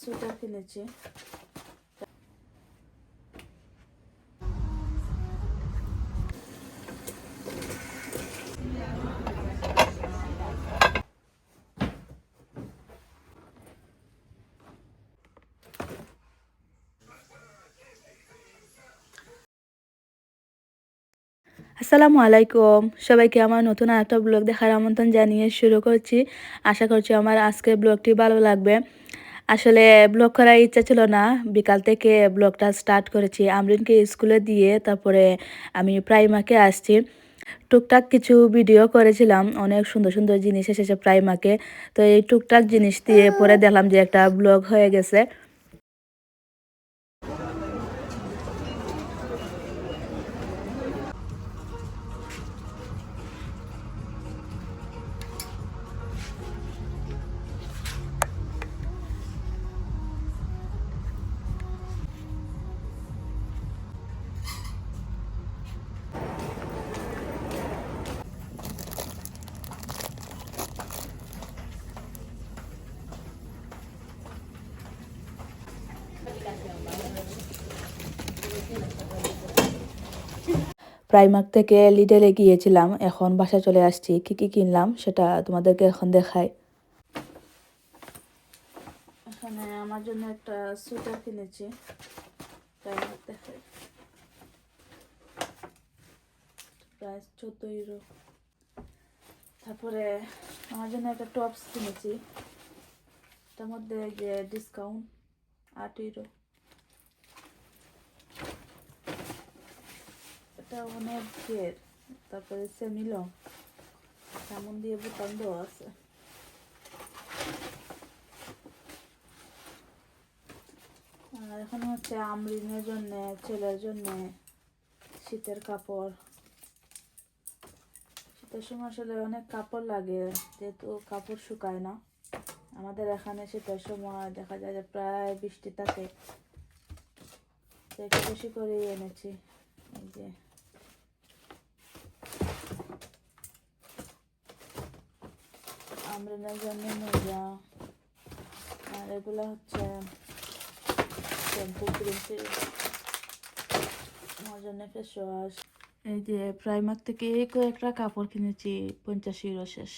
Sweater কিনেছি। আসসালামু আলাইকুম। সবাইকে আমার নতুন একটা ব্লগ দেখার আমন্ত্রণ জানিয়ে শুরু করছি। আশা করছি আমার আজকের ব্লগটি ভালো লাগবে। আসলে ব্লগ করার ইচ্ছা ছিল না। বিকাল থেকে ব্লগটা স্টার্ট করেছি। আমরিনকে স্কুলে দিয়ে তারপরে আমি প্রাইমাকে আসছি। টুকটাক কিছু ভিডিও করেছিলাম। অনেক সুন্দর সুন্দর জিনিস এসেছে প্রাইমাকে। তো এই টুকটাক জিনিস দিয়ে পরে দেখলাম যে একটা ব্লগ হয়ে গেছে। প্রাইমার্ক থেকে লিডেলে গিয়েছিলাম, এখন বাসায় চলে আসছি। কি কি কিনলাম সেটা তোমাদেরকে এখন দেখাই। এখানে আমার জন্য একটা সোয়েটার কিনেছি। প্রাইস চোদ্দ ইউরো তারপরে আমার জন্য একটা টপস কিনেছি। তার মধ্যে যে ডিসকাউন্ট আট ইউরো এটা অনেক ঘের তারপরে সেমিল। তেমন দিয়ে বোতাম দেওয়া আছে। আর এখন হচ্ছে আমরিনের জন্য, ছেলের জন্য শীতের কাপড়। শীতের সময় আসলে অনেক কাপড় লাগে, যেহেতু কাপড় শুকায় না। আমাদের এখানে শীতের সময় দেখা যায় যে প্রায় বৃষ্টি থাকে একটু বেশি করেই এনেছি, এই যে। আর এগুলো হচ্ছে শ্যাম্পু ফেস ওয়াশ এই যে প্রাইমার থেকে কয়েকটা কাপড় কিনেছি, পঞ্চাশ ইউরো শেষ।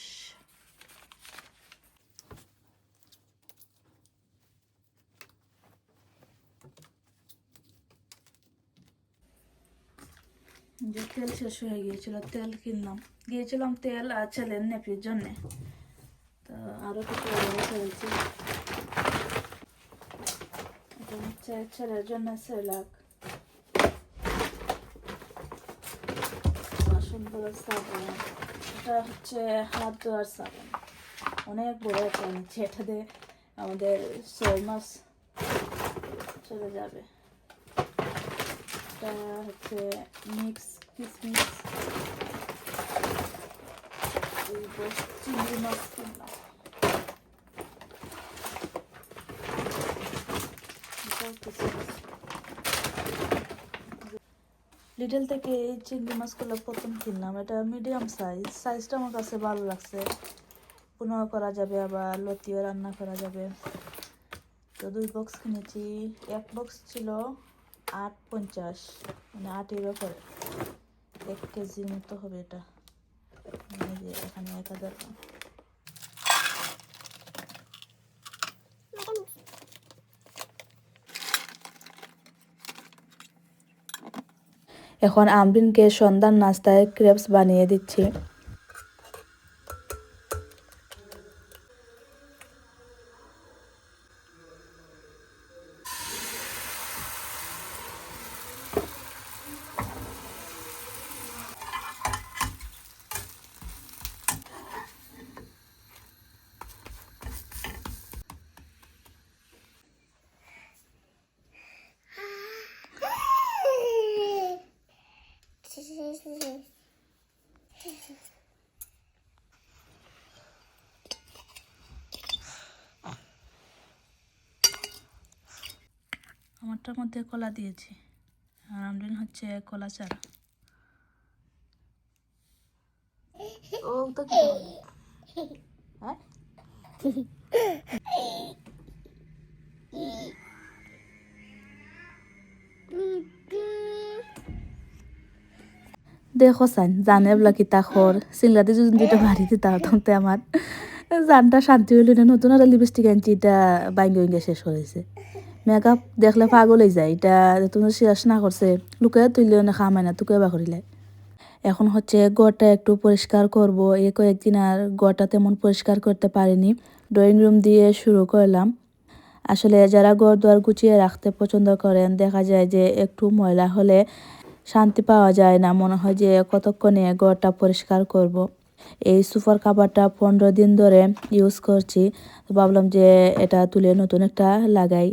যে তেল শেষ হয়ে গিয়েছিল, তেল কিনলাম। গিয়েছিলাম তেল আর ছেলের নেপির জন্যে। আরও কিছু করেছি এটা হচ্ছে ছেলের জন্য সেলাক সাবান এটা হচ্ছে হাত সাবান অনেক বড় একটা আমাদের ছয় মাস চলে যাবে এটা হচ্ছে মিক্স কিসমিস চিংড়ি মাছ লিটল থেকে এই চিংড়ি মাছগুলো প্রথম কিনলাম। এটা মিডিয়াম সাইজ সাইজটা আমার কাছে ভালো লাগছে। পুনঃ করা যাবে, আবার লতিও রান্না করা যাবে। তো দুই বক্স কিনেছি। এক বক্স ছিল আট পঞ্চাশ। মানে আট ইউরো করে এক কেজির মতো হবে এটা। এখানে এক হাজার। এখন আমরিনকে সন্ধ্যার নাস্তায় ক্রেপস বানিয়ে দিচ্ছি। চারটার মধ্যে কলা দিয়েছি। আর আমলিন হচ্ছে কলা চারা ও তো হ্যাঁ? দেখো সান জানে বলা কি তা খর। সিংলাতে যদি দুইটা বাড়ি দিতাম তখন আমার। জানটা শান্তি হইল না নতুন আর লিপস্টিক আনছি এটা বাইঙ্গে শেষ হয়েছে মেকআপ দেখলে পাগল হয়ে যায়। এটা তুমি শেষ না করছে। লুকে তুইলেও না খামায় না তুকে বা করিলে। এখন হচ্ছে গড়টা একটু পরিষ্কার করব। এ কয়েকদিন আর গড়টা তেমন পরিষ্কার করতে পারিনি। ড্রয়িং রুম দিয়ে শুরু করলাম। আসলে যারা ঘর দুয়ার গুছিয়ে রাখতে পছন্দ করেন, দেখা যায় যে একটু ময়লা হলে শান্তি পাওয়া যায় না। মনে হয় যে কতক্ষণে ঘরটা পরিষ্কার করব। এই সুপার কাভারটা পনেরো দিন ধরে ইউজ করছি। ভাবলাম যে এটা তুলে নতুন একটা লাগাই।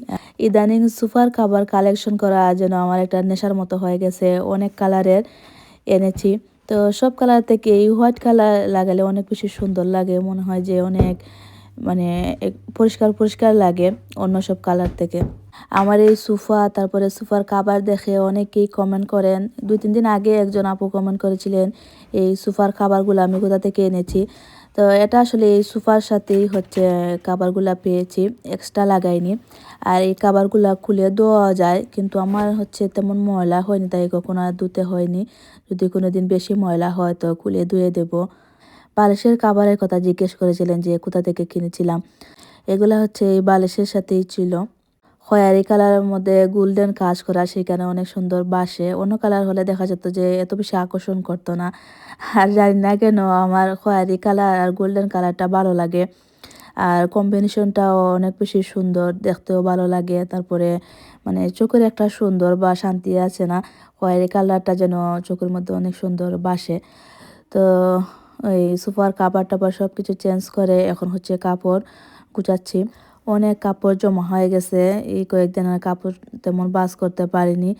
ইদানিং সুপার কাভার কালেকশন করা যেন আমার একটা নেশার মতো হয়ে গেছে, অনেক কালারের এনেছি। তো সব কালার থেকে এই হোয়াইট কালার লাগালে অনেক বেশি সুন্দর লাগে, মনে হয় যে অনেক মানে পরিষ্কার পরিষ্কার লাগে অন্য সব কালার থেকে। আমার এই সোফা, তারপরে সোফার কাবার দেখে অনেকেই কমেন্ট করেন। দুই, তিন দিন আগে একজন আপু কমেন্ট করেছিলেন, এই সোফার খাবারগুলো আমি কোথা থেকে এনেছি? তো এটা আসলে এই সোফার সাথেই হচ্ছে কাবারগুলা পেয়েছি এক্সট্রা লাগাইনি। আর এই কাবারগুলা খুলে ধোয়া যায়, কিন্তু আমার হচ্ছে তেমন ময়লা হয়নি, তাই কখনো আর ধুতে হয়নি। যদি কোনো দিন বেশি ময়লা হয় তো খুলে ধুয়ে দেবো। বালিশের কাবারের কথা জিজ্ঞেস করেছিলেন যে, কোথা থেকে কিনেছিলাম? এগুলা হচ্ছে এই বালিশের সাথেই ছিল। খয়ারি কালারের মধ্যে গোল্ডেন কাজ করা, সেখানে অনেক সুন্দর বাসে। অন্য কালার হলে দেখা যেত যে, এত বেশি আকর্ষণ করতো না। আর জানি না কেন, আমার খয়ারি কালার আর গোল্ডেন কালারটা ভালো লাগে। আর কম্বিনেশনটাও অনেক বেশি সুন্দর, দেখতেও ভালো লাগে। তারপরে মানে চোখের একটা সুন্দর বা শান্তি আছে না। খয়েরি কালারটা যেন চোখের মধ্যে অনেক সুন্দর বাসে। তো ওই সোফার কাপড় টাপড় সব কিছু চেঞ্জ করে এখন হচ্ছে কাপড় গুছাচ্ছি। অনেক কাপড় জমা হয়ে গেছে, এই কয়েকদিন আর কাপড় তেমন বাস করতে পারিনি।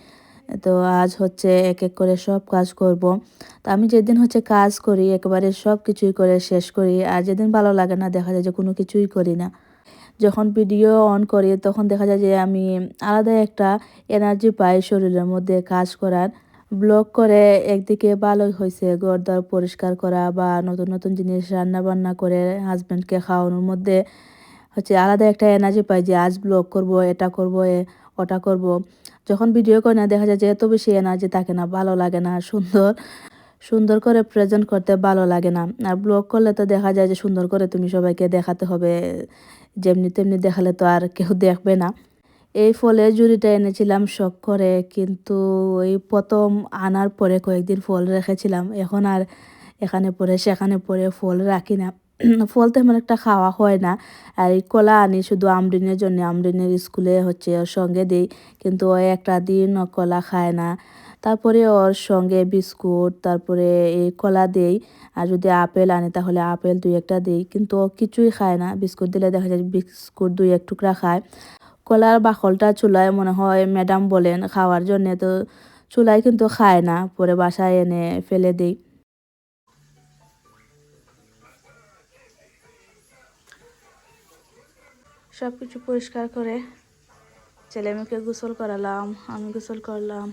তো আজ হচ্ছে এক এক করে সব কাজ করব। তো আমি যেদিন হচ্ছে কাজ করি, একেবারে সব কিছুই করে শেষ করি। আর যেদিন ভালো লাগে না, দেখা যায় যে কোনো কিছুই করি না। যখন ভিডিও অন করি, তখন দেখা যায় যে আমি আলাদা একটা এনার্জি পাই শরীরের মধ্যে কাজ করার। ব্লগ করে একদিকে ভালো হয়েছে ঘর পরিষ্কার করা বা নতুন নতুন জিনিস রান্না বান্না করে হাজব্যান্ডকে খাওয়ানোর মধ্যে হচ্ছে আলাদা একটা এনার্জি পাই যে আজ ব্লগ করব, এটা করব, এ, ওটা করব। যখন ভিডিও করে না, দেখা যায় যে এত বেশি এনার্জি থাকে না, ভালো লাগে না, সুন্দর সুন্দর করে প্রেজেন্ট করতে ভালো লাগে না। আর ব্লগ করলে তো দেখা যায় যে সুন্দর করে তুমি সবাইকে দেখাতে হবে, যেমনি তেমনি দেখালে তো আর কেউ দেখবে না। এই ফলের জুড়িটা এনেছিলাম শখ করে, কিন্তু ওই প্রথম আনার পরে কয়েকদিন ফল রেখেছিলাম। এখন আর এখানে পরে সেখানে পরে ফল রাখি না। ফল তেমন একটা খাওয়া হয় না। আর এই কলা আনি শুধু আমরিনের জন্য, আমরিনের স্কুলে হচ্ছে ওর সঙ্গে দিই, কিন্তু ওই একটা দিন ও কলা খায় না। তারপরে ওর সঙ্গে বিস্কুট, তারপরে এই কলা দেই। আর যদি আপেল আনে তাহলে আপেল দুই একটা দিই, কিন্তু ও কিছুই খায় না। বিস্কুট দিলে দেখা যায় বিস্কুট দুই এক টুকরা খায়। কলার বাকলটা চুলায় মনে হয় ম্যাডাম বলেন খাওয়ার জন্য তো চুলায় কিন্তু খায় না, পরে বাসায় এনে ফেলে দিই। সব কিছু পরিষ্কার করে ছেলে মেয়েকে গোসল করালাম, আমি গোসল করলাম।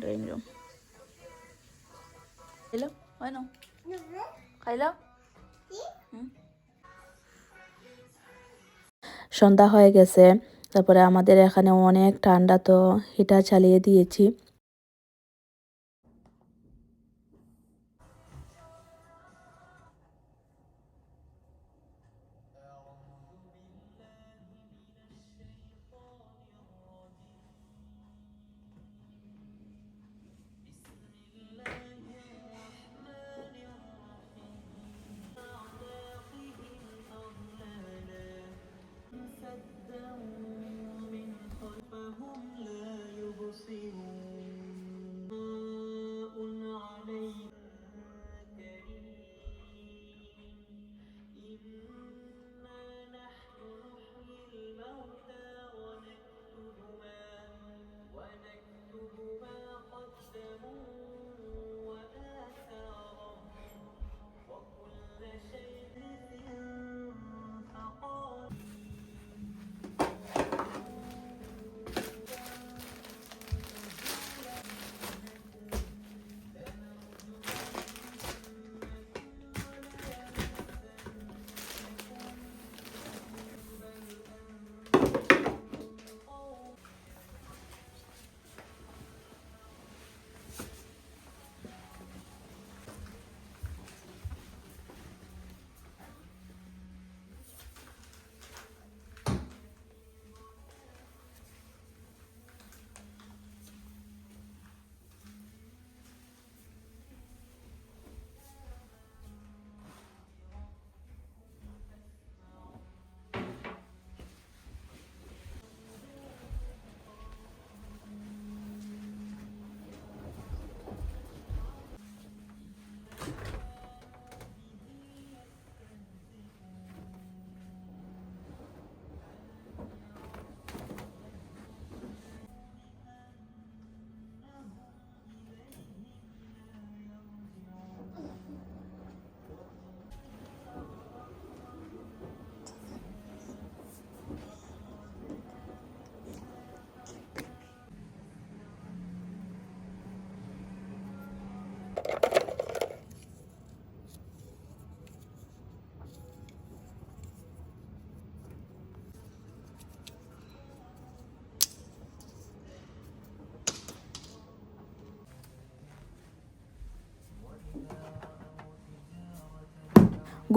ড্রয়িং রুম খাইলো? হয় না? খাইলো? সন্ধ্যা হয়ে গেছে। তারপরে আমাদের এখানে অনেক ঠান্ডা তো হিটার চালিয়ে দিয়েছি।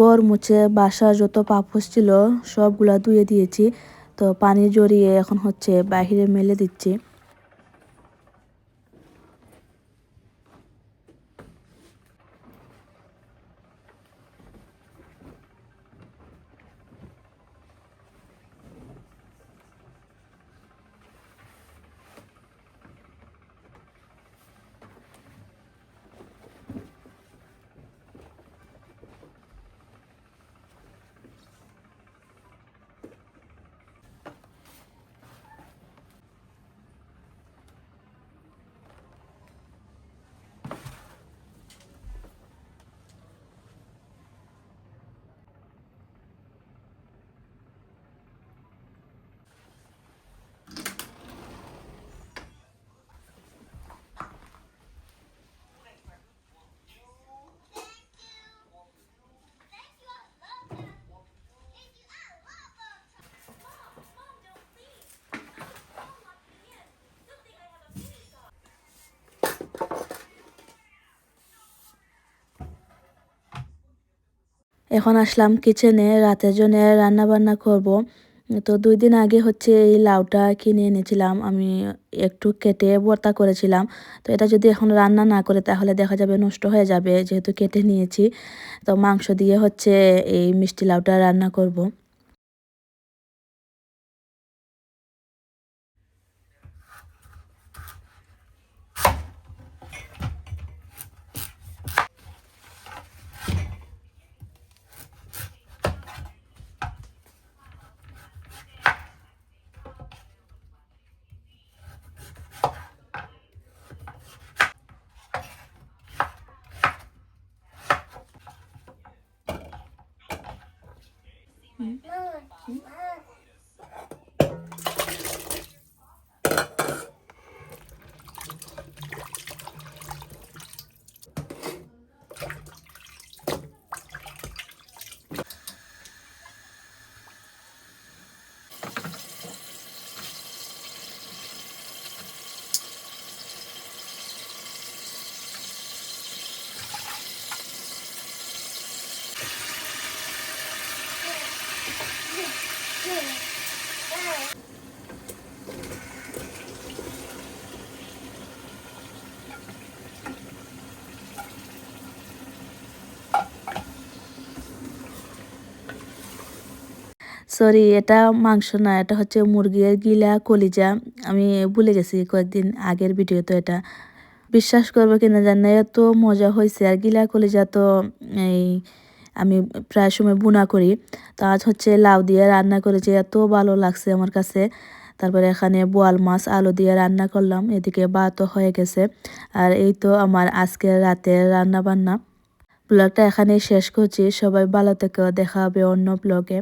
ঘর মুছে বাসার যত পাপোস ছিল সবগুলা ধুয়ে দিয়েছি। তো পানি জড়িয়ে এখন হচ্ছে বাহিরে মেলে দিচ্ছি। এখন আসলাম কিচেনে রাতের জন্য রান্না বান্না করব। তো দুই দিন আগে হচ্ছে এই লাউটা কিনে এনেছিলাম। আমি একটু কেটে বর্তা করেছিলাম। তো এটা যদি এখন রান্না না করে তাহলে দেখা যাবে নষ্ট হয়ে যাবে, যেহেতু কেটে নিয়েছি। তো মাংস দিয়ে হচ্ছে এই মিষ্টি লাউটা রান্না করব। সরি, এটা মাংস না, এটা হচ্ছে মুরগির গিলা কলিজা। আমি ভুলে গেছি কয়েকদিন আগের ভিডিও তো এটা। বিশ্বাস করব কিনা জানি এত মজা হয়েছে আর গিলা কলিজা তো এই আমি প্রায় সময় বুনা করি। তো আজ হচ্ছে লাউ দিয়ে রান্না করেছি, এত ভালো লাগছে আমার কাছে। তারপরে এখানে বোয়াল মাছ, আলু দিয়ে রান্না করলাম, এদিকে ভাতও হয়ে গেছে। আর এই তো আমার আজকের রাতের রান্না বান্না ব্লগটা এখানেই শেষ করছি, সবাই ভালো থেকেও দেখা হবে অন্য ব্লগে।